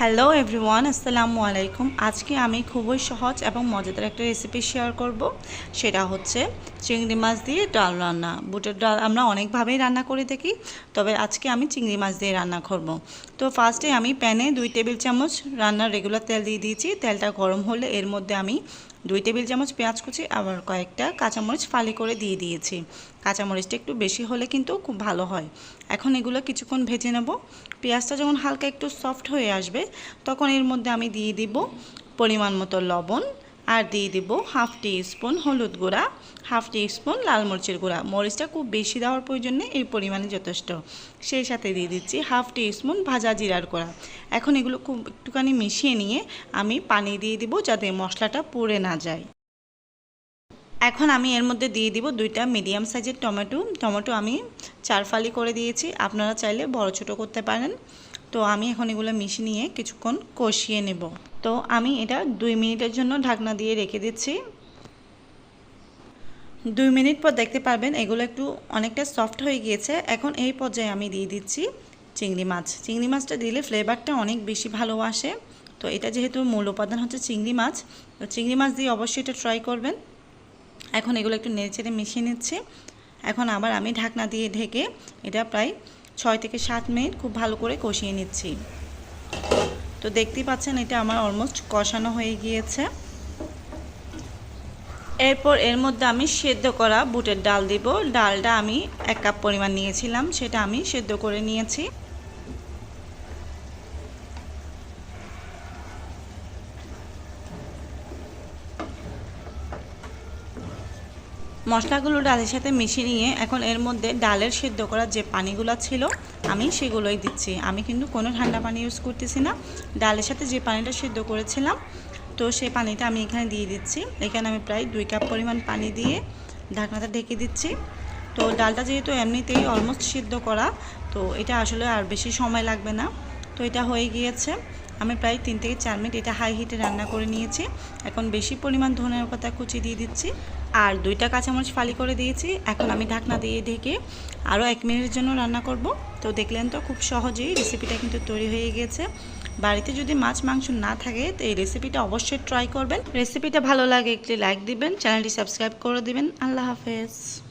Hello everyone আসসালামু আলাইকুম। আজকে আমি খুবই সহজ এবং মজাদার একটা রেসিপি শেয়ার করব। সেটা হচ্ছে চিংড়ি মাছ দিয়ে ডাল রান্না। বুটের ডাল আমরা অনেকভাবেই রান্না করে থাকি, তবে আজকে আমি চিংড়ি মাছ দিয়ে রান্না করব। তো ফার্স্টে আমি প্যানে দুই টেবিল চামচ রান্নার রেগুলার তেল দিয়ে দিয়েছি। তেলটা গরম হলে এর মধ্যে আমি দুই টেবিল চামচ পেঁয়াজ কুচি, আবার কয়েকটা কাঁচামরিচ ফালি করে দিয়ে দিয়েছি। কাঁচামরিচটা একটু বেশি হলে কিন্তু খুব ভালো হয়। এখন এগুলো কিছুক্ষণ ভেজে নেব। পেঁয়াজটা যখন হালকা একটু সফট হয়ে আসবে, তখন এর মধ্যে আমি দিয়ে দিব পরিমাণ মতো লবণ আর দিয়ে দিব হাফ টি স্পুন হলুদ গুঁড়া, হাফ টি স্পুন লাল মরিচের গুঁড়া। মরিচটা খুব বেশি দেওয়ার প্রয়োজন নেই এই পরিমাণে যথেষ্ট। সেই সাথে দিয়ে দিচ্ছি হাফ টি স্পুন ভাজা জিরার গুঁড়া। এখন এগুলো খুব একটুখানি মিশিয়ে নিয়ে আমি পানি দিয়ে দিব যাতে মশলাটা পুড়ে না যায়। এখন আমি এর মধ্যে দিয়ে দিব দুইটা মিডিয়াম সাইজের টমেটো। টমেটো আমি চার ফালি করে দিয়েছি। আপনারা চাইলে বড় ছোট করতে পারেন। তো আমি এখন এগুলো মিশিয়ে নিয়ে কিছুক্ষণ কষিয়ে নেব। তো আমি এটা দুই মিনিটের জন্য ঢাকনা দিয়ে রেখে দিচ্ছি। দুই মিনিট পর দেখতে পারবেন এগুলো একটু অনেকটা সফট হয়ে গিয়েছে। এখন এই পর্যায়ে আমি দিয়ে দিচ্ছি চিংড়ি মাছ। চিংড়ি মাছটা দিলে ফ্লেভারটা অনেক বেশি ভালো আসে। তো এটা যেহেতু মূল উপাদান হচ্ছে চিংড়ি মাছ, তো চিংড়ি মাছ দিয়ে অবশ্যই এটা ট্রাই করবেন। এখন এগুলো একটু নেড়েচেড়ে মিশিয়ে নিচ্ছি। এখন আবার আমি ঢাকনা দিয়ে ঢেকে এটা প্রায় ছয় থেকে সাত মিনিট খুব ভালো করে কষিয়ে নিচ্ছি। তো দেখতেই পাচ্ছেন এটা আমার অলমোস্ট কষানো হয়ে গিয়েছে। এরপর এর মধ্যে আমি সেদ্ধ করা বুটের ডাল দিব। ডালটা আমি এক কাপ পরিমাণ নিয়েছিলাম, সেটা আমি সেদ্ধ করে নিয়েছি। মশলাগুলো ডালের সাথে মিশিয়ে নিয়ে এখন এর মধ্যে ডালের সেদ্ধ করার যে পানিগুলো ছিল, আমি সেগুলোই দিচ্ছি। আমি কিন্তু কোনো ঠান্ডা পানি ইউজ করতেছি না। ডালের সাথে যে পানিটা সেদ্ধ করেছিলাম, তো সেই পানিটা আমি এখানে দিয়ে দিচ্ছি। এখানে আমি প্রায় দুই কাপ পরিমাণ পানি দিয়ে ঢাকনাটা ঢেকে দিচ্ছি। তো ডালটা যেহেতু এমনিতেই অলমোস্ট সিদ্ধ করা, তো এটা আসলে আর বেশি সময় লাগবে না। তো এটা হয়ে গিয়েছে। আমি প্রায় তিন থেকে চার মিনিট এটা হাই হিটে রান্না করে নিয়েছি। এখন বেশি পরিমাণ ধনের পাতা কুচি দিয়ে দিচ্ছি। আর দুইটা কাঁচামরিচ ফালি করে দিয়েছি। এখন আমি ঢাকনা দিয়ে ঢেকে আরও এক মিনিটের জন্য রান্না করব। তো দেখলেন তো খুব সহজেই রেসিপিটা কিন্তু তৈরি হয়ে গেছে। বাড়িতে যদি মাছ মাংস না থাকে, তো এই রেসিপিটা অবশ্যই ট্রাই করবেন। রেসিপিটা ভালো লাগে একটি লাইক দিবেন। চ্যানেলটি সাবস্ক্রাইব করে দিবেন। আল্লাহ হাফেজ।